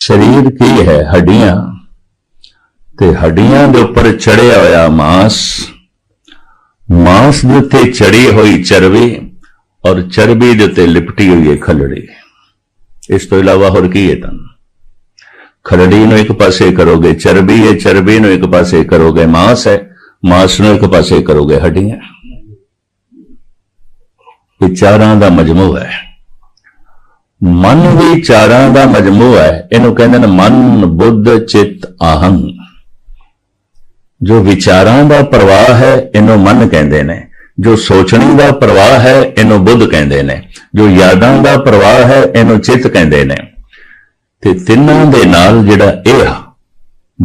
ਸਰੀਰ ਕੀ ਹੈ? ਹੱਡੀਆਂ। ਤੇ ਹੱਡੀਆਂ ਦੇ ਉੱਪਰ ਚੜਿਆ ਹੋਇਆ ਮਾਸ ਮਾਸ ਦੇ ਉੱਤੇ ਚੜੀ ਹੋਈ ਚਰਬੀ ਔਰ ਚਰਬੀ ਦੇ ਉੱਤੇ ਲਿਪਟੀ ਹੋਈ ਹੈ ਖਲੜੀ। ਇਸ ਤੋਂ ਇਲਾਵਾ ਹੋਰ ਕੀ ਹੈ ਤਾਂ ਖਲੜੀ ਨੂੰ ਇੱਕ ਪਾਸੇ ਕਰੋਗੇ, ਚਰਬੀ ਹੈ, ਚਰਬੀ ਨੂੰ ਇੱਕ ਪਾਸੇ ਕਰੋਗੇ, ਮਾਸ ਹੈ, ਮਾਸ ਨੂੰ ਇੱਕ ਪਾਸੇ ਕਰੋਗੇ, ਹੱਡੀਆਂ। ਇਹ ਚਾਰਾਂ ਦਾ ਮਜਮੂ ਹੈ। ਮਨ ਵੀ ਚਾਰਾਂ ਦਾ ਮਜਮੂ ਹੈ। ਇਹਨੂੰ ਕਹਿੰਦੇ ਨੇ ਮਨ, ਬੁੱਧ, ਚਿੱਤ ਆਹੰ ਜੋ ਵਿਚਾਰਾਂ ਦਾ ਪ੍ਰਵਾਹ ਹੈ, ਇਹਨੂੰ ਮਨ ਕਹਿੰਦੇ ਨੇ। ਜੋ ਸੋਚਣੀ ਦਾ ਪ੍ਰਵਾਹ ਹੈ, ਇਹਨੂੰ ਬੁੱਧ ਕਹਿੰਦੇ ਨੇ। ਜੋ ਯਾਦਾਂ ਦਾ ਪ੍ਰਵਾਹ ਹੈ, ਇਹਨੂੰ ਚਿੱਤ ਕਹਿੰਦੇ ਨੇ। ਤੇ ਤਿੰਨਾਂ ਦੇ ਨਾਲ ਜਿਹੜਾ ਇਹ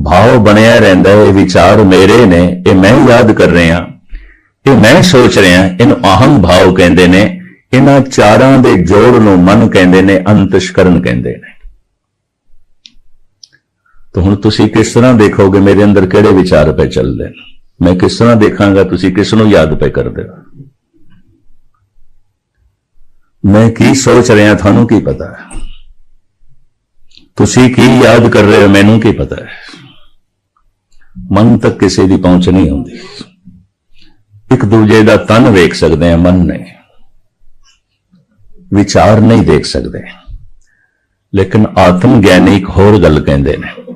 ਭਾਵ ਬਣਿਆ ਰਹਿੰਦਾ ਹੈ, ਇਹ ਵਿਚਾਰ ਮੇਰੇ ਨੇ, ਇਹ ਮੈਂ ਯਾਦ ਕਰ ਰਿਹਾ। ਇਹ ਮੈਂ ਸੋਚ ਰਿਹਾ, ਇਹਨੂੰ ਅਹੰ ਭਾਵ ਕਹਿੰਦੇ ਨੇ। ਇਹਨਾਂ ਚਾਰਾਂ ਦੇ ਜੋੜ ਨੂੰ ਮਨ ਕਹਿੰਦੇ ਨੇ, ਅੰਤਸ਼ਕਰਨ ਕਹਿੰਦੇ ਨੇ। ਤਾਂ ਹੁਣ ਤੁਸੀਂ ਕਿਸ ਤਰ੍ਹਾਂ ਦੇਖੋਗੇ ਮੇਰੇ ਅੰਦਰ ਕਿਹੜੇ ਵਿਚਾਰ ਪੈ ਚੱਲਦੇ ਨੇ? ਮੈਂ ਕਿਸ ਤਰ੍ਹਾਂ ਦੇਖਾਂਗਾ ਤੁਸੀਂ ਕਿਸ ਨੂੰ ਯਾਦ ਪੈ ਕਰਦੇ ਹੋ? ਮੈਂ ਕੀ ਸੋਚ ਰਿਹਾ, ਤੁਹਾਨੂੰ ਕੀ ਪਤਾ ਹੈ? ਤੁਸੀਂ ਕੀ ਯਾਦ ਕਰ ਰਹੇ ਹੋ, ਮੈਨੂੰ ਕੀ ਪਤਾ ਹੈ? ਮਨ ਤੱਕ ਕਿਸੇ ਦੀ ਪਹੁੰਚ ਨਹੀਂ ਹੁੰਦੀ। ਇੱਕ ਦੂਜੇ ਦਾ ਤਨ ਵੇਖ ਸਕਦੇ ਆ ਮਨ ਨਹੀਂ ਵਿਚਾਰ ਨਹੀਂ ਦੇਖ ਸਕਦੇ। ਲੇਕਿਨ ਆਤਮ ਗਿਆਨੀ ਇੱਕ ਹੋਰ ਗੱਲ ਕਹਿੰਦੇ ਨੇ।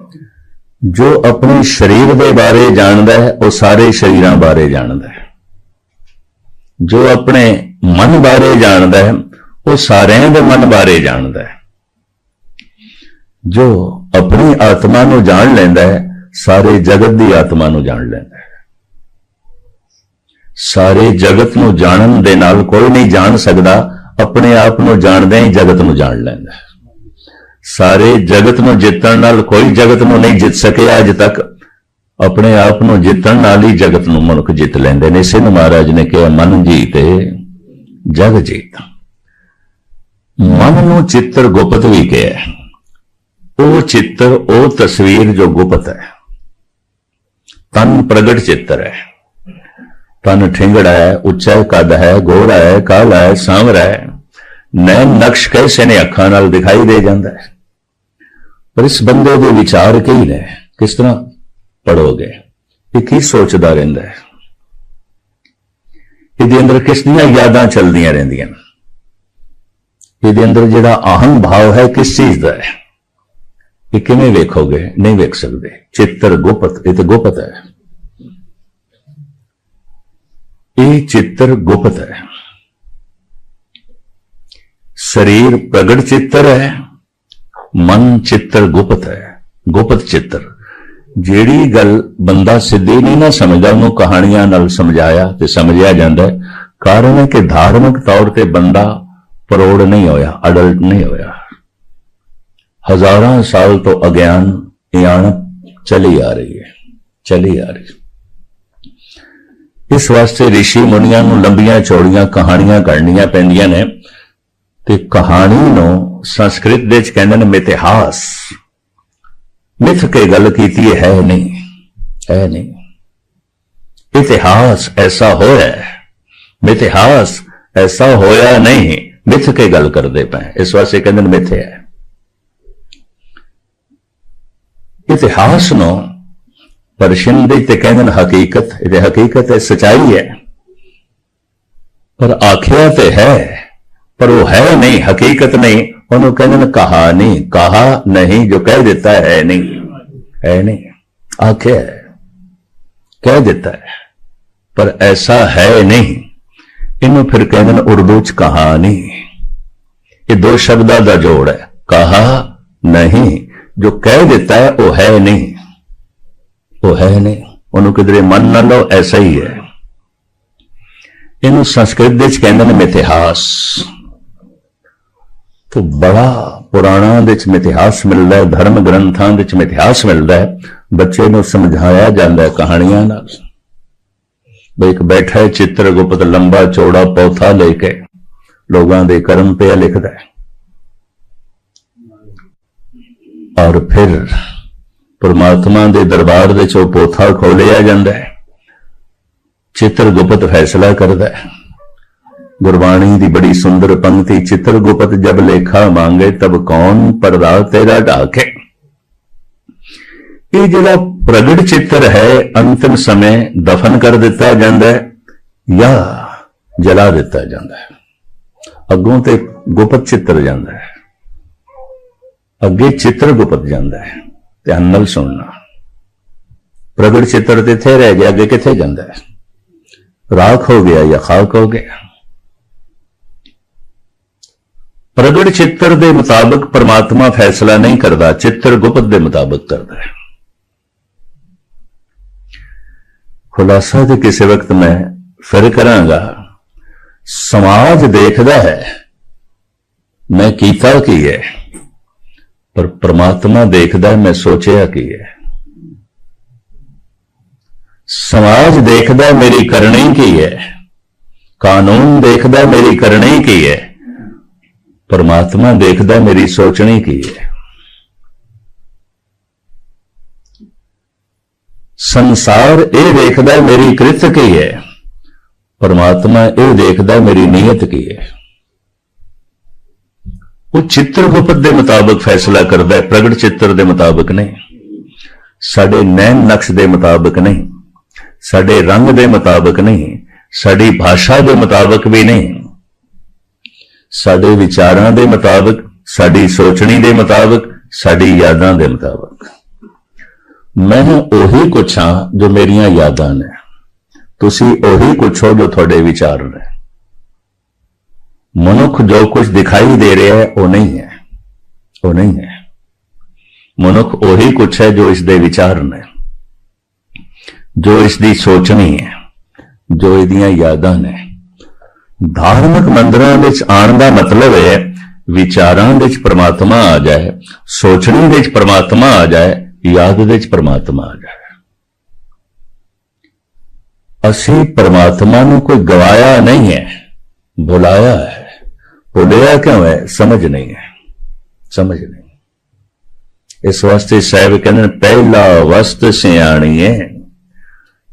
ਜੋ ਆਪਣੇ ਸਰੀਰ ਦੇ ਬਾਰੇ ਜਾਣਦਾ ਹੈ, ਉਹ ਸਾਰੇ ਸਰੀਰਾਂ ਬਾਰੇ ਜਾਣਦਾ ਹੈ। ਜੋ ਆਪਣੇ ਮਨ ਬਾਰੇ ਜਾਣਦਾ ਹੈ, ਉਹ ਸਾਰਿਆਂ ਦੇ ਮਨ ਬਾਰੇ ਜਾਣਦਾ ਹੈ। ਜੋ ਆਪਣੀ ਆਤਮਾ ਨੂੰ ਜਾਣ ਲੈਂਦਾ ਹੈ, ਸਾਰੇ ਜਗਤ ਦੀ ਆਤਮਾ ਨੂੰ ਜਾਣ ਲੈਂਦਾ ਹੈ। ਸਾਰੇ ਜਗਤ ਨੂੰ ਜਾਣਨ ਦੇ ਨਾਲ ਕੋਈ ਨਹੀਂ ਜਾਣ ਸਕਦਾ ਆਪਣੇ ਆਪ ਨੂੰ ਜਾਣਦਿਆਂ ਹੀ ਜਗਤ ਨੂੰ ਜਾਣ ਲੈਂਦਾ ਸਾਰੇ ਜਗਤ ਨੂੰ ਜਿੱਤਣ ਨਾਲ ਕੋਈ ਜਗਤ ਨੂੰ ਨਹੀਂ ਜਿੱਤ ਸਕਿਆ ਅਜ ਤੱਕ ਆਪਣੇ ਆਪ ਨੂੰ ਜਿੱਤਣ ਨਾਲ ਹੀ ਜਗਤ ਨੂੰ ਮਨੁੱਖ ਜਿੱਤ ਲੈਂਦੇ ਨੇ। ਇਸੇ ਨੂੰ ਮਹਾਰਾਜ ਨੇ ਕਿਹਾ, ਮਨ ਜੀਤੇ, ਜਗ ਜੀਤ। ਮਨ ਨੂੰ ਚਿੱਤਰ ਗੁਪਤ ਵੀ ਕਿਹਾ ਉਹ ਚਿੱਤਰ, ਉਹ ਤਸਵੀਰ ਜੋ ਗੁਪਤ ਹੈ। ਤਨ ਪ੍ਰਗਟ ਚਿੱਤਰ ਹੈ। ਤਨ ਠਿੰਗੜਾ ਹੈ, ਉੱਚਾ ਕੱਦ ਹੈ ਗੋਰਾ ਹੈ, ਕਾਲਾ ਹੈ, ਸਾਂਵਰਾ ਹੈ। ਨੈਣ ਨਕਸ਼ ਕੈਸੇ ਨੇ ਅੱਖਾਂ ਨਾਲ ਦਿਖਾਈ ਦੇ ਜਾਂਦਾ ਹੈ? ਪਰ ਇਸ ਬੰਦੇ ਦੇ ਵਿਚਾਰ ਕੀ ਨੇ? ਕਿਸ ਤਰ੍ਹਾਂ ਪੜੋਗੇ ਇਹ ਕੀ ਸੋਚਦਾ ਰਹਿੰਦਾ ਹੈ? ਇਹਦੇ ਅੰਦਰ ਕਿਸ ਦੀਆਂ ਯਾਦਾਂ ਚੱਲਦੀਆਂ ਰਹਿੰਦੀਆਂ ਇਹਦੇ ਅੰਦਰ ਜਿਹੜਾ ਅਹੰ ਭਾਵ ਹੈ ਕਿਸ ਚੀਜ਼ ਦਾ ਹੈ? ਇਹ ਕਿਵੇਂ ਵੇਖੋਗੇ? ਨਹੀਂ ਵੇਖ ਸਕਦੇ। ਚਿੱਤਰ ਗੁਪਤ, ਇਹ ਤਾਂ ਗੁਪਤ ਹੈ। ਇਹ ਚਿੱਤਰ ਗੁਪਤ ਹੈ। ਸਰੀਰ ਪ੍ਰਗਟ ਚਿੱਤਰ ਹੈ, ਮਨ ਚਿੱਤਰ ਗੁਪਤ ਹੈ, ਗੁਪਤ ਚਿੱਤਰ। ਜਿਹੜੀ ਗੱਲ ਬੰਦਾ ਸਿੱਧੀ ਨਹੀਂ ਨਾ ਸਮਝਦਾ, ਉਹਨੂੰ ਕਹਾਣੀਆਂ ਨਾਲ ਸਮਝਾਇਆ ਤੇ ਸਮਝਿਆ ਜਾਂਦਾ ਕਾਰਨ ਹੈ ਕਿ ਧਾਰਮਿਕ ਤੌਰ ਤੇ ਬੰਦਾ ਪਰੋੜ ਨਹੀਂ ਹੋਇਆ, ਅਡਲਟ ਨਹੀਂ ਹੋਇਆ। ਹਜ਼ਾਰਾਂ ਸਾਲ ਤੋਂ ਅਗਿਆਨ ਇਆਣਤ ਚਲੀ ਆ ਰਹੀ ਹੈ, ਚਲੀ ਆ ਰਹੀ ਹੈ। ਇਸ ਵਾਸਤੇ ઋષਿ ਮੁਨੀਆਂ ਨੂੰ ਲੰਬੀਆਂ ਚੌੜੀਆਂ ਕਹਾਣੀਆਂ ਕਰਨੀਆਂ ਪੈਂਦੀਆਂ ਨੇ। ਤੇ ਕਹਾਣੀ ਨੂੰ ਸੰਸਕ੍ਰਿਤ ਦੇ ਵਿੱਚ ਕਹਿੰਦੇ ਨੇ ਮਿਥਿਹਾਸ। ਮਿਥ ਕੇ ਗੱਲ ਕੀਤੀ ਹੈ ਨਹੀਂ ਹੈ ਨਹੀਂ। ਇਤਿਹਾਸ ਐਸਾ ਹੋਇਆ ਮਿਥਿਹਾਸ ਐਸਾ ਹੋਇਆ ਨਹੀਂ, ਮਿਥ ਕੇ ਗੱਲ ਕਰਦੇ ਪਏ ਇਸ ਵਾਸਤੇ ਕਹਿੰਦੇ ਨੇ ਮਿਥਿਆ ਹੈ। ਇਤਿਹਾਸ ਨੂੰ ਪਰਸ਼ੀਨ ਦੇ ਤੇ ਕਹਿੰਦੇ ਨੇ ਹਕੀਕਤ, ਇਹ ਹਕੀਕਤ ਹੈ, ਸਚਾਈ ਹੈ। ਪਰ ਆਖਿਆ ਤੇ ਹੈ ਪਰ ਉਹ ਹੈ ਨਹੀਂ, ਹਕੀਕਤ ਨਹੀਂ। ਉਹਨੂੰ ਕਹਿੰਦੇ ਨੇ ਕਹਾਣੀ ਕਹਾ ਨਹੀਂ, ਜੋ ਕਹਿ ਦਿੱਤਾ ਹੈ ਨਹੀਂ। ਹੈ ਨਹੀਂ। ਆਖਿਆ ਕਹਿ ਦਿੱਤਾ ਹੈ। ਪਰ ਐਸਾ ਹੈ ਨਹੀਂ। ਇਹਨੂੰ ਫਿਰ ਕਹਿੰਦੇ ਨੇ ਉਰਦੂ ਚ ਕਹਾਣੀ ਇਹ ਦੋ ਸ਼ਬਦਾਂ ਦਾ ਜੋੜ ਹੈ। ਕਹਾ ਨਹੀਂ, ਜੋ ਕਹਿ ਦਿੱਤਾ ਹੈ, ਉਹ ਹੈ ਨਹੀਂ। ਉਹ ਹੈ ਨਹੀਂ। ਉਹਨੂੰ ਕਿਧਰੇ ਮੰਨ ਨਾ ਲਓ, ਐਸਾ ਹੀ ਹੈ। ਇਹਨੂੰ ਸੰਸਕ੍ਰਿਤ ਦੇ ਵਿੱਚ ਕਹਿੰਦੇ ਨੇ ਮਿਥਿਹਾਸ। ਤੋਂ ਬੜਾ ਪੁਰਾਣਾ ਦੇ ਵਿੱਚ ਮਿਥਿਹਾਸ ਮਿਲਦਾ ਹੈ, ਧਰਮ ਗ੍ਰੰਥਾਂ ਦੇ ਵਿੱਚ ਮਿਥਿਹਾਸ ਮਿਲਦਾ ਹੈ। ਬੱਚੇ ਨੂੰ ਸਮਝਾਇਆ ਜਾਂਦਾ ਹੈ ਕਹਾਣੀਆਂ ਨਾਲ। ਇੱਕ ਬੈਠਾ ਹੈ ਚਿੱਤਰਗੁਪਤ, ਲੰਬਾ ਚੌੜਾ ਪੌਥਾ ਲੈ ਕੇ ਲੋਕਾਂ ਦੇ ਕਰਮ ਪਿਆ ਲਿਖਦਾ ਹੈ। ਔਰ ਫਿਰ ਪਰਮਾਤਮਾ ਦੇ ਦਰਬਾਰ ਦੇ ਚੋਂ ਪੋਥਾ ਖੋਲਿਆ ਜਾਂਦਾ ਹੈ। ਚਿੱਤਰਗੁਪਤ ਫੈਸਲਾ ਕਰਦਾ ਹੈ। ਗੁਰਬਾਣੀ ਦੀ ਬੜੀ ਸੁੰਦਰ ਪੰਕਤੀ ਚਿੱਤਰਗੁਪਤ ਜਬ ਲੇਖਾ ਮੰਗੇ, ਤਬ ਕੌਣ ਪਰਦਾ ਤੇਰਾ ਢਾਕੇ? ਇਹ ਜਿਹੜਾ ਪ੍ਰਗਟ ਚਿੱਤਰ ਹੈ, ਅੰਤਿਮ ਸਮੇਂ ਦਫਨ ਕਰ ਦਿੱਤਾ ਜਾਂਦਾ ਹੈ ਜਾਂ ਜਲਾ ਦਿੱਤਾ ਜਾਂਦਾ ਹੈ। ਅੱਗੋਂ ਤੇ ਗੁਪਤ ਚਿੱਤਰ ਜਾਂਦਾ ਹੈ। ਅੱਗੇ ਚਿੱਤਰ ਗੁਪਤ ਜਾਂਦਾ ਹੈ ਧਿਆਨ ਨਾਲ ਸੁਣਨਾ। ਪ੍ਰਗਟ ਚਿੱਤਰ ਤੇ ਇੱਥੇ ਰਹਿ ਗਿਆ, ਅੱਗੇ ਕਿੱਥੇ ਜਾਂਦਾ ਹੈ? ਰਾਖ ਹੋ ਗਿਆ ਜਾਂ ਖਾਕ ਹੋ ਗਿਆ? ਪ੍ਰਗਟ ਚਿੱਤਰ ਦੇ ਮੁਤਾਬਕ ਪਰਮਾਤਮਾ ਫੈਸਲਾ ਨਹੀਂ ਕਰਦਾ, ਚਿੱਤਰ ਗੁਪਤ ਦੇ ਮੁਤਾਬਕ ਕਰਦਾ ਹੈ। ਖੁਲਾਸਾ ਤੇ ਕਿਸੇ ਵਕਤ ਮੈਂ ਫਿਰ ਕਰਾਂਗਾ, ਸਮਾਜ ਦੇਖਦਾ ਹੈ, ਮੈਂ ਕੀਤਾ ਕੀ ਹੈ, ਪਰ ਪ੍ਰਮਾਤਮਾ ਦੇਖਦਾ ਮੈਂ ਸੋਚਿਆ ਕੀ ਹੈ। ਸਮਾਜ ਦੇਖਦਾ ਮੇਰੀ ਕਰਨੀ ਕੀ ਹੈ, ਕਾਨੂੰਨ ਦੇਖਦਾ ਮੇਰੀ ਕਰਨੀ ਕੀ ਹੈ ਪਰਮਾਤਮਾ ਦੇਖਦਾ ਮੇਰੀ ਸੋਚਣੀ ਕੀ ਹੈ? ਸੰਸਾਰ ਇਹ ਦੇਖਦਾ ਮੇਰੀ ਕ੍ਰਿਤ ਕੀ ਹੈ? ਪਰਮਾਤਮਾ ਇਹ ਦੇਖਦਾ ਮੇਰੀ ਨੀਅਤ ਕੀ ਹੈ? ਉਹ ਚਿੱਤਰ ਗੁਪਤ ਦੇ ਮੁਤਾਬਕ ਫੈਸਲਾ ਕਰਦਾ ਹੈ, ਪ੍ਰਗਟ ਚਿੱਤਰ ਦੇ ਮੁਤਾਬਕ ਨਹੀਂ। ਸਾਡੇ ਨੈਣ ਨਕਸ਼ ਦੇ ਮੁਤਾਬਕ ਨਹੀਂ। ਸਾਡੇ ਰੰਗ ਦੇ ਮੁਤਾਬਕ ਨਹੀਂ। ਸਾਡੀ ਭਾਸ਼ਾ ਦੇ ਮੁਤਾਬਕ ਵੀ ਨਹੀਂ। ਸਾਡੇ ਵਿਚਾਰਾਂ ਦੇ ਮੁਤਾਬਕ, ਸਾਡੀ ਸੋਚਣੀ ਦੇ ਮੁਤਾਬਕ, ਸਾਡੀ ਯਾਦਾਂ ਦੇ ਮੁਤਾਬਕ। ਮੈਂ ਉਹੀ ਕੁਛ ਹਾਂ ਜੋ ਮੇਰੀਆਂ ਯਾਦਾਂ ਨੇ। ਤੁਸੀਂ ਉਹੀ ਕੁਛ ਹੋ ਜੋ ਤੁਹਾਡੇ ਵਿਚਾਰ ਨੇ। ਮਨੁੱਖ ਜੋ ਕੁਝ ਦਿਖਾਈ ਦੇ ਰਿਹਾ ਹੈ, ਉਹ ਨਹੀਂ ਹੈ। ਉਹ ਨਹੀਂ ਹੈ। ਮਨੁੱਖ ਉਹੀ ਕੁਛ ਹੈ ਜੋ ਇਸ ਦੇ ਵਿਚਾਰ ਨੇ। ਜੋ ਇਸ ਦੀ ਸੋਚਣੀ ਹੈ, ਜੋ ਇਹਦੀਆਂ ਯਾਦਾਂ ਨੇ। ਧਾਰਮਿਕ ਮੰਦਰਾਂ ਵਿੱਚ ਆਉਣ ਦਾ ਮਤਲਬ ਹੈ, ਵਿਚਾਰਾਂ ਵਿੱਚ ਪ੍ਰਮਾਤਮਾ ਆ ਜਾਏ, ਸੋਚਣੀ ਵਿੱਚ ਪ੍ਰਮਾਤਮਾ ਆ ਜਾਏ, ਯਾਦ ਵਿੱਚ ਪ੍ਰਮਾਤਮਾ ਆ ਜਾਏ। ਅਸੀਂ ਪ੍ਰਮਾਤਮਾ ਨੂੰ ਕੋਈ ਗਵਾਇਆ ਨਹੀਂ ਹੈ, ਬੁਲਾਇਆ ਹੈ। ਬੁਲਾਇਆ ਕਿਉਂ ਹੈ? ਸਮਝ ਨਹੀਂ ਹੈ। ਸਮਝ ਨਹੀਂ। ਇਸ ਵਾਸਤੇ ਸਾਹਿਬ ਕਹਿੰਦੇ ਨੇ, ਪਹਿਲਾ ਵਸਤ ਸਿਆਣੀ ਹੈ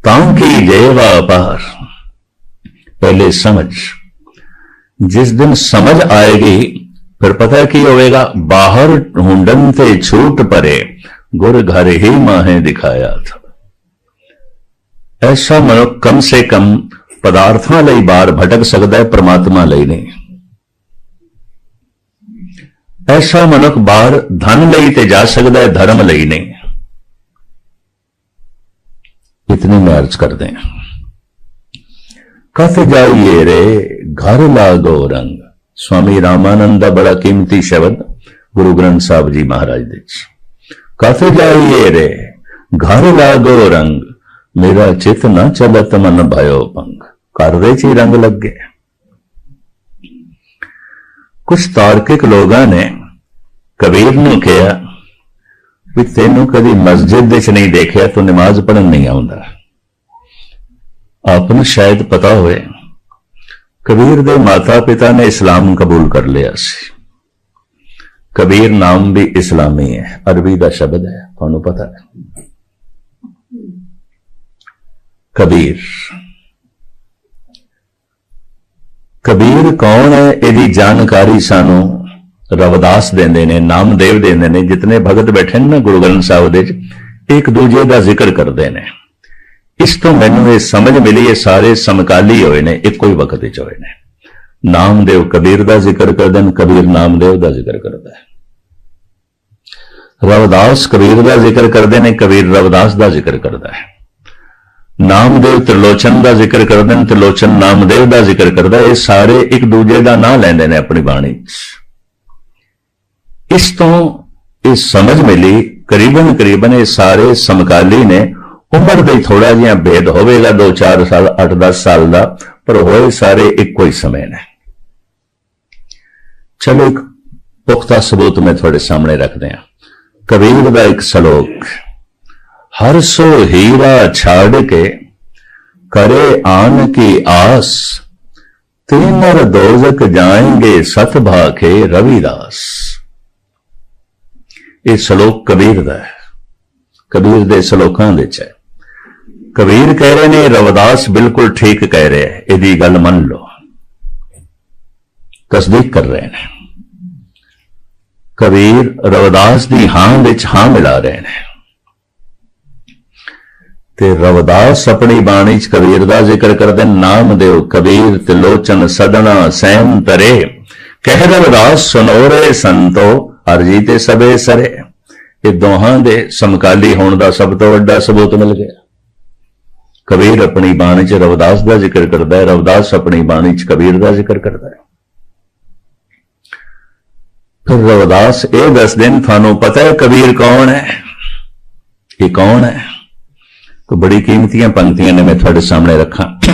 ਤਾਂ ਕੀ ਜੇਵਾ ਪਾਰ ਪਹਿਲੇ ਸਮਝ ਜਿਸ ਦਿਨ ਸਮਝ ਆਏਗੀ ਫਿਰ ਪਤਾ ਕੀ ਹੋਵੇਗਾ ਬਾਹਰ ਹੁੰਡਨ ਤੇ ਛੂਟ ਪਰੇ ਗੁਰ ਘਰ ਹੀ ਮਾਹੇ ਦਿਖਾਇਆ ਥਾ ਐਸਾ ਮਨੁੱਖ ਕਮ ਸੇ ਕਮ ਪਦਾਰਥਾਂ ਲਈ ਬਾਹਰ ਭਟਕ ਸਕਦਾ ਹੈ ਪ੍ਰਮਾਤਮਾ ਲਈ ਨਹੀਂ ਐਸਾ ਮਨੁੱਖ ਬਾਹਰ ਧਨ ਲਈ ਤੇ ਜਾ ਸਕਦਾ ਹੈ ਧਰਮ ਲਈ ਨਹੀਂ ਇਤਨੀ ਮੈਂ ਕਰਦੇ ਹਾਂ ਕਥ ਜਾਈਏ ਰੇ ਘਰ ਲਾਗੋ ਰੰਗ। ਸਵਾਮੀ ਰਾਮਾਨੰਦ ਦਾ ਬੜਾ ਕੀਮਤੀ ਸ਼ਬਦ ਗੁਰੂ ਗ੍ਰੰਥ ਸਾਹਿਬ ਜੀ ਮਹਾਰਾਜ ਦੇ ਚ ਕਥ ਜਾਈਏ ਰੇ ਘਰ ਲਾਗੋ ਰੰਗ। ਮੇਰਾ ਚਿਤ ਨਾ ਚਲਤ ਮਨ ਭਇਓ ਪੰਗ ਘਰ ਦੇ ਚ ਹੀ ਰੰਗ ਲੱਗੇ। ਗਿਆ ਕੁਝ ਤਾਰਕਿਕ ਲੋਕਾਂ ਨੇ ਕਬੀਰ ਨੂੰ ਕਿਹਾ ਵੀ ਤੈਨੂੰ ਕਦੀ ਮਸਜਿਦ ਵਿੱਚ ਨਹੀਂ ਦੇਖਿਆ, ਤੂੰ ਨਮਾਜ਼ ਪੜਨ ਨਹੀਂ ਆਉਂਦਾ। ਆਪ ਨੂੰ ਸ਼ਾਇਦ ਪਤਾ ਹੋਵੇ, ਕਬੀਰ ਦੇ ਮਾਤਾ ਪਿਤਾ ਨੇ ਇਸਲਾਮ ਕਬੂਲ ਕਰ ਲਿਆ ਸੀ। ਕਬੀਰ ਨਾਮ ਵੀ ਇਸਲਾਮੀ ਹੈ, ਅਰਬੀ ਦਾ ਸ਼ਬਦ ਹੈ, ਤੁਹਾਨੂੰ ਪਤਾ ਹੈ। ਕਬੀਰ। ਕਬੀਰ ਕੌਣ ਹੈ, ਇਹਦੀ ਜਾਣਕਾਰੀ ਸਾਨੂੰ ਰਵਦਾਸ ਦਿੰਦੇ ਨੇ, ਨਾਮਦੇਵ ਦਿੰਦੇ ਨੇ, ਜਿਤਨੇ ਭਗਤ ਬੈਠੇ ਨੇ ਨਾ ਗੁਰੂ ਗ੍ਰੰਥ ਸਾਹਿਬ ਦੇ ਵਿੱਚ, ਇੱਕ ਦੂਜੇ ਦਾ ਜ਼ਿਕਰ ਕਰਦੇ ਨੇ। ਇਸ ਤੋਂ ਮੈਨੂੰ ਇਹ ਸਮਝ ਮਿਲੀ, ਇਹ ਸਾਰੇ ਸਮਕਾਲੀ ਹੋਏ ਨੇ, ਇੱਕੋ ਹੀ ਵਕਤ ਵਿੱਚ ਹੋਏ ਨੇ। ਨਾਮਦੇਵ ਕਬੀਰ ਦਾ ਜ਼ਿਕਰ ਕਰਦੇ ਨੇ ਕਬੀਰ ਨਾਮਦੇਵ ਦਾ ਜ਼ਿਕਰ ਕਰਦਾ ਹੈ। ਰਵਿਦਾਸ ਕਬੀਰ ਦਾ ਜ਼ਿਕਰ ਕਰਦੇ ਨੇ, ਕਬੀਰ ਰਵਿਦਾਸ ਦਾ ਜ਼ਿਕਰ ਕਰਦਾ ਹੈ। ਨਾਮਦੇਵ ਤ੍ਰਿਲੋਚਨ ਦਾ ਜ਼ਿਕਰ ਕਰਦੇ ਨੇ, ਤ੍ਰਿਲੋਚਨ ਨਾਮਦੇਵ ਦਾ ਜ਼ਿਕਰ ਕਰਦਾ ਇਹ ਸਾਰੇ ਇੱਕ ਦੂਜੇ ਦਾ ਨਾਂ ਲੈਂਦੇ ਨੇ ਆਪਣੀ ਬਾਣੀ ਇਸ ਤੋਂ ਇਹ ਸਮਝ ਮਿਲੀ ਕਰੀਬਨ ਕਰੀਬਨ ਇਹ ਸਾਰੇ ਸਮਕਾਲੀ ਨੇ ਉਮਰ ਦੇ ਥੋੜਾ ਜਿਹਾ ਭੇਦ ਹੋਵੇਗਾ 2-4 ਸਾਲ 8-10 ਸਾਲ ਦਾ, ਪਰ ਹੋਏ ਸਾਰੇ ਇੱਕੋ ਹੀ ਸਮੇਂ ਨੇ। ਚਲੋ ਇੱਕ ਪੁਖਤਾ ਸਬੂਤ ਮੈਂ ਤੁਹਾਡੇ ਸਾਹਮਣੇ ਰੱਖਦੇ ਹਾਂ। ਕਬੀਰ ਦਾ ਇੱਕ ਸ਼ਲੋਕ, ਹਰ ਸੋ ਹੀਰਾ ਛਾੜ ਕੇ ਕਰੇ ਆਨ ਕੀ ਆਸ ਤੀਨਰ ਦੋਜ਼ਕ ਜਾਏਂਗੇ ਸਤ ਭਾਖੇ ਰਵਿਦਾਸ। ਇਹ ਸ਼ਲੋਕ ਕਬੀਰ ਦਾ ਹੈ। ਕਬੀਰ ਦੇ ਸ਼ਲੋਕਾਂ ਵਿੱਚ ਹੈ। ਕਬੀਰ ਕਹਿ ਰਹੇ ਨੇ, ਰਵਿਦਾਸ ਬਿਲਕੁਲ ਠੀਕ ਕਹਿ ਰਿਹਾ ਹੈ। ਇਹਦੀ ਗੱਲ ਮੰਨ ਲਓ। ਤਸਦੀਕ ਕਰ ਰਹੇ ਨੇ। ਕਬੀਰ ਰਵਿਦਾਸ ਦੀ ਹਾਂ ਵਿੱਚ ਹਾਂ ਮਿਲਾ ਰਹੇ ਨੇ। ਤੇ ਰਵਦਾਸ ਆਪਣੀ ਬਾਣੀ ਚ ਕਬੀਰ ਦਾ ਜ਼ਿਕਰ ਕਰਦੇ ਨਾਮ ਦਿਓ ਕਬੀਰ ਤਿਲੋਚਨ ਸਦਣਾ ਸੈਨ ਤਰੇ। ਕਹਿ ਰਵਦਾਸ ਸੁਨੋਰੇ ਸੰਤੋ, ਅਰਜੀ ਤੇ ਸਬੇ ਸਰੇ। ਇਹ ਦੋਹਾਂ ਦੇ ਸਮਕਾਲੀ ਹੋਣ ਦਾ ਸਭ ਤੋਂ ਵੱਡਾ ਸਬੂਤ ਮਿਲ ਗਿਆ। ਕਬੀਰ ਆਪਣੀ ਬਾਣੀ 'ਚ ਰਵਦਾਸ ਦਾ ਜ਼ਿਕਰ ਕਰਦਾ ਹੈ, ਰਵਦਾਸ ਆਪਣੀ ਬਾਣੀ 'ਚ ਕਬੀਰ ਦਾ ਜ਼ਿਕਰ ਕਰਦਾ ਹੈ। ਫਿਰ ਰਵਦਾਸ ਇਹ ਦੱਸਦੇ ਨੇ, ਤੁਹਾਨੂੰ ਪਤਾ ਹੈ ਕਬੀਰ ਕੌਣ ਹੈ? ਇਹ ਕੌਣ ਹੈ? ਤੋ ਬੜੀ ਕੀਮਤੀਆਂ ਪੰਕਤੀਆਂ ਨੇ ਮੈਂ ਤੁਹਾਡੇ ਸਾਹਮਣੇ ਰੱਖਾਂ।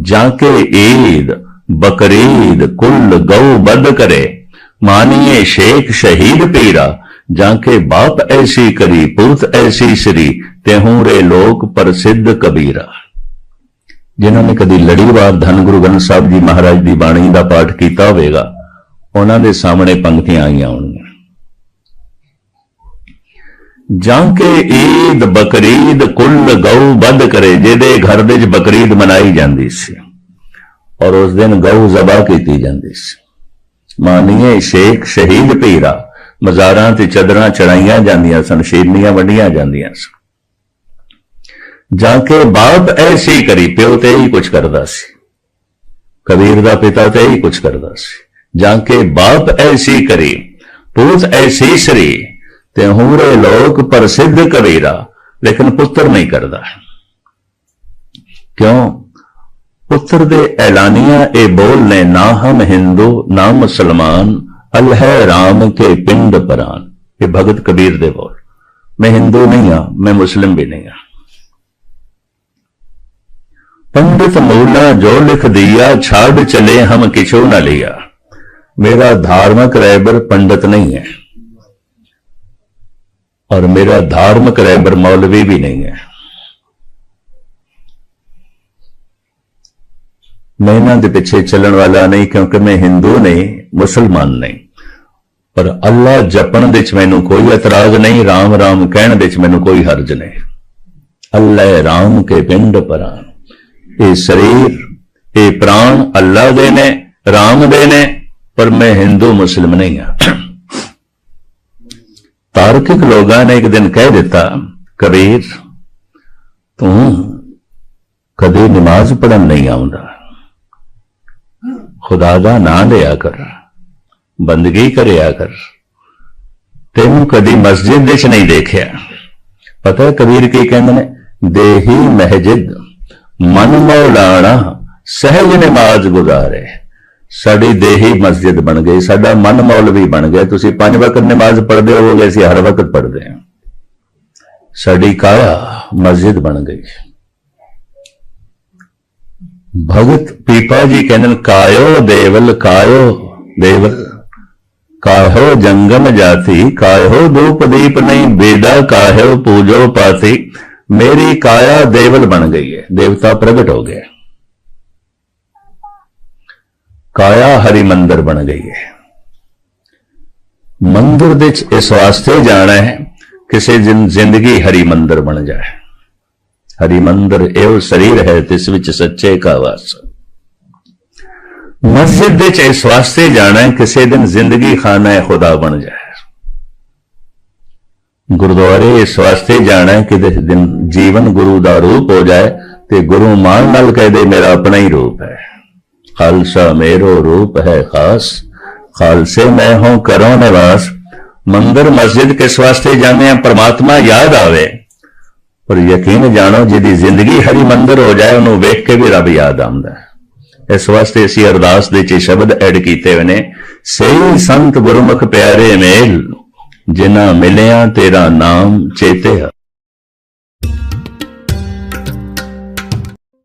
ਜਾ ਕੇ ਈਦ, ਬਕਰੀਦ, ਕੁੱਲ ਗਊ ਬਦ ਕਰੇ, ਮਾਨੀਏ ਸ਼ੇਖ ਸ਼ਹੀਦ ਪੀਰਾ जाके बाप ऐसी करी पुरत ऐसी श्री तेहू रे लोक प्रसिद्ध कबीरा ਜਿਨ੍ਹਾਂ ਨੇ ਕਦੀ ਲੜੀਵਾਰ ਧੰਨ ਗੁਰੂ ਗ੍ਰੰਥ ਸਾਹਿਬ ਜੀ ਮਹਾਰਾਜ ਦੀ ਬਾਣੀ ਦਾ ਪਾਠ ਕੀਤਾ ਹੋਵੇਗਾ ਉਹਨਾਂ ਦੇ ਸਾਹਮਣੇ ਪੰਕਤੀਆਂ ਆਈਆਂ ਹੋਣਗੀਆਂ ਜਾਂ ਕਿ ਈਦ ਬਕਰੀਦ ਕੁੱਲ ਗਊ ਵੱਧ ਕਰੇ ਜਿਹਦੇ ਘਰ ਦੇ ਵਿੱਚ ਬਕਰੀਦ ਮਨਾਈ ਜਾਂਦੀ ਸੀ ਔਰ ਉਸ ਦਿਨ ਗਊ ਜ਼ਬਾ ਕੀਤੀ ਜਾਂਦੀ ਸੀ ਮਾਨੀਏ ਸ਼ੇਖ ਸ਼ਹੀਦ ਪੀਰਾ ਮਜ਼ਾਰਾਂ ਤੇ ਚਦਰਾਂ ਚੜਾਈਆਂ ਜਾਂਦੀਆਂ ਸਨ, ਸ਼ੀਰਨੀਆਂ ਵੰਡੀਆਂ ਜਾਂਦੀਆਂ ਸਨ। ਜਾਂ ਕਿ ਬਾਪ ਐਸੀ ਕਰੀ, ਪਿਓ ਤੇ ਹੀ ਕੁਝ ਕਰਦਾ ਸੀ। ਕਬੀਰ ਦਾ ਪਿਤਾ ਤੇ ਹੀ ਕੁਝ ਕਰਦਾ ਸੀ। ਜਾਂ ਕੇ ਬਾਪ ਐਸੀ ਕਰੀ, ਪੁੱਤ ਐਸੀ ਸ੍ਰੀ, ਤੇ ਹੂਰੇ ਲੋਕ ਪ੍ਰਸਿੱਧ ਕਬੀਰਾ, ਲੇਕਿਨ ਪੁੱਤਰ ਨਹੀਂ ਕਰਦਾ। ਕਿਉਂ? ਪੁੱਤਰ ਦੇ ਐਲਾਨੀਆਂ ਇਹ ਬੋਲ ਨੇ, ਨਾ ਹਮ ਹਿੰਦੂ, ਨਾ ਮੁਸਲਮਾਨ अल है राम के पिंड परान ये भगत कबीर देव और। मैं हिंदू नहीं हूँ, मैं मुस्लिम भी नहीं हूँ। पंडित मूला जो लिख दिया, छाड़ चले हम किशो न लिया। मेरा धार्मिक रैबर पंडित नहीं है। और मेरा धार्मिक रैबर मौलवी भी नहीं है। ਮੈਂ ਇਹਨਾਂ ਦੇ ਪਿੱਛੇ ਚੱਲਣ ਵਾਲਾ ਨਹੀਂ ਕਿਉਂਕਿ ਮੈਂ ਹਿੰਦੂ ਨਹੀਂ ਮੁਸਲਮਾਨ ਨਹੀਂ ਪਰ ਅੱਲਾ ਜਪਣ ਦੇ ਵਿੱਚ ਮੈਨੂੰ ਕੋਈ ਇਤਰਾਜ਼ ਨਹੀਂ ਰਾਮ ਰਾਮ ਕਹਿਣ ਦੇ ਵਿੱਚ ਮੈਨੂੰ ਕੋਈ ਹਰਜ ਨਹੀਂ ਅੱਲਾ ਰਾਮ ਕੇ ਪਿੰਡ ਪਰਾਨ ਇਹ ਸਰੀਰ ਇਹ ਪ੍ਰਾਣ ਅੱਲਾ ਦੇ ਨੇ ਰਾਮ ਦੇ ਨੇ ਪਰ ਮੈਂ ਹਿੰਦੂ ਮੁਸਲਮ ਨਹੀਂ ਹਾਂ ਤਾਰਕਿਕ ਲੋਕਾਂ ਨੇ ਇੱਕ ਦਿਨ ਕਹਿ ਦਿੱਤਾ ਕਬੀਰ ਤੂੰ ਕਦੇ ਨਮਾਜ਼ ਪੜਨ ਨਹੀਂ ਆਉਂਦਾ ਖੁਦਾ ਦਾ ਨਾਂ ਲਿਆ ਕਰ, ਬੰਦਗੀ ਕਰਿਆ ਕਰ। ਤੈਨੂੰ ਕਦੀ ਮਸਜਿਦ ਵਿੱਚ ਨਹੀਂ ਦੇਖਿਆ। ਪਤਾ ਕਬੀਰ ਕੀ ਕਹਿੰਦੇ ਨੇ? ਦੇਹੀ ਮਹਜਿਦ, ਮਨ ਮੌਲਾਣਾ, ਸਹਿਜ ਨਮਾਜ਼ ਗੁਜ਼ਾਰੇ। ਸਾਡੀ ਦੇਹੀ ਮਸਜਿਦ ਬਣ ਗਈ, ਸਾਡਾ ਮਨ ਮੌਲਵੀ ਬਣ ਗਿਆ। ਤੁਸੀਂ ਪੰਜ ਵਕਤ ਨਮਾਜ਼ ਪੜ੍ਹਦੇ ਹੋਵੋਗੇ, ਅਸੀਂ ਹਰ ਵਕਤ ਪੜ੍ਹਦੇ ਹਾਂ। ਸਾਡੀ ਕਾਇਆ ਮਸਜਿਦ ਬਣ ਗਈ। ਭਗਤ ਪੀਪਾ ਜੀ ਕਹਿੰਦੇ ਨੇ ਕਾਇਓ ਦੇਵਲ ਕਾਇਓ ਦੇਵਲ ਕਾਹੋ ਜੰਗਮ ਜਾਤੀ ਕਾਹੋ ਧੂਪ ਦੀਪ ਨਹੀਂ ਬੇਦਾ ਕਾਹੋ ਪੂਜੋ ਪਾਤੀ ਮੇਰੀ ਕਾਇਆ ਦੇਵਲ ਬਣ ਗਈ ਹੈ ਦੇਵਤਾ ਪ੍ਰਗਟ ਹੋ ਗਏ ਕਾਇਆ ਹਰੀ ਮੰਦਰ ਬਣ ਗਈ ਹੈ ਮੰਦਰ ਦੇ ਚ ਇਸ ਵਾਸਤੇ ਜਾਣਾ ਹੈ ਕਿਸੇ ਦਿਨ ਜ਼ਿੰਦਗੀ ਹਰੀ ਮੰਦਰ ਬਣ ਜਾਏ ਹਰੀ ਮੰਦਰ ਇਹੋ ਸਰੀਰ ਹੈ ਤਿਸ ਵਿੱਚ ਸੱਚੇ ਕਾ ਵਾਸ। ਮਸਜਿਦ ਦੇ ਚ ਇਸ ਵਾਸਤੇ ਜਾਣਾ ਹੈ, ਕਿਸੇ ਦਿਨ ਜ਼ਿੰਦਗੀ ਖਾਨਾ ਹੈ, ਖੁਦਾ ਬਣ ਜਾਏ। ਗੁਰਦੁਆਰੇ ਇਸ ਵਾਸਤੇ ਜਾਣਾ ਹੈ ਕਿ ਦਿਨ ਜੀਵਨ ਗੁਰੂ ਦਾ ਰੂਪ ਹੋ ਜਾਏ, ਤੇ ਗੁਰੂ ਮਾਨ ਨਾਲ ਕਹਿ ਦੇ, ਮੇਰਾ ਆਪਣਾ ਹੀ ਰੂਪ ਹੈ। ਖਾਲਸਾ ਮੇਰੋ ਰੂਪ ਹੈ ਖਾਸ। ਖਾਲਸੇ ਮੈਂ ਹੂੰ ਕਰੋ ਨਿਵਾਸ। ਮੰਦਰ ਮਸਜਿਦ ਕਿਸ ਵਾਸਤੇ ਜਾਂਦੇ ਆ ਪ੍ਰਮਾਤਮਾ ਯਾਦ ਆਵੇ। ਪਰ ਯਕੀਨ ਜਾਣੋ, ਜਿਹਦੀ ਜ਼ਿੰਦਗੀ ਹਰੀ ਮੰਦਰ ਹੋ ਜਾਏ, ਉਹਨੂੰ ਵੇਖ ਕੇ ਵੀ ਰੱਬ ਯਾਦ ਆਉਂਦਾ ਹੈ। ਇਸ ਵਾਸਤੇ ਅਸੀਂ ਅਰਦਾਸ ਦੇ ਚ ਸ਼ਬਦ ਐਡ ਕੀਤੇ ਹੋਏ ਨੇ, ਸਹੀ ਸੰਤ ਗੁਰਮੁਖ ਪਿਆਰੇ ਮੇਲ, ਜਿਨ੍ਹਾਂ ਮਿਲਿਆ ਤੇਰਾ ਨਾਮ ਚੇਤੇ ਆ